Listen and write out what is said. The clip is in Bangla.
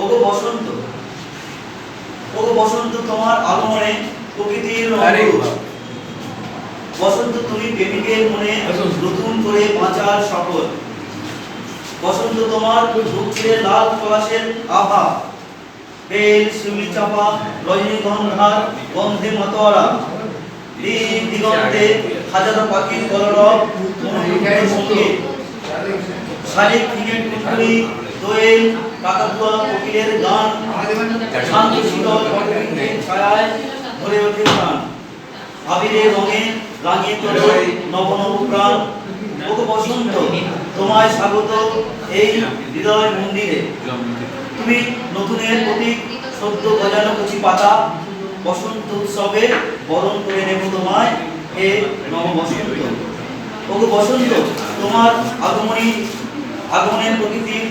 ওগো বসন্ত। ওগো বসন্ত তোমার আগমনে প্রকৃতির। বসন্ত তুমি প্রেমিকের মনে নতুন করে বাঁচার শপথ। বসন্ত তোমার ঢুকছে লাল পলাশের আভা। বেল শিউলি চাপা রজনীগন্ধার গন্ধে মতোয়ারা। দিক দিগন্তে হাজারো পাখির কলরব সঙ্গে। শালিক ক্রিকেট কুটকুরি দোয়েল কাকাতুয়া কোকিলের গান। শান্ত শীতল বটবৃক্ষের ছায়ায় ভরে ওঠে প্রাণ। আবিরের রঙে রাঙিয়ে তোলো নব প্রাণ। ওগো বসন্ত, তোমায় স্বাগত এই হৃদয় মন্দিরে। তুমি নতুনের প্রতীক, সদ্য গজানো কচি পাতা। বসন্ত উৎসবে বরণ করে নেব তোমায় হে নব বসন্ত। বসন্ত, তোমার আগমনী, আগমনের নমস্কার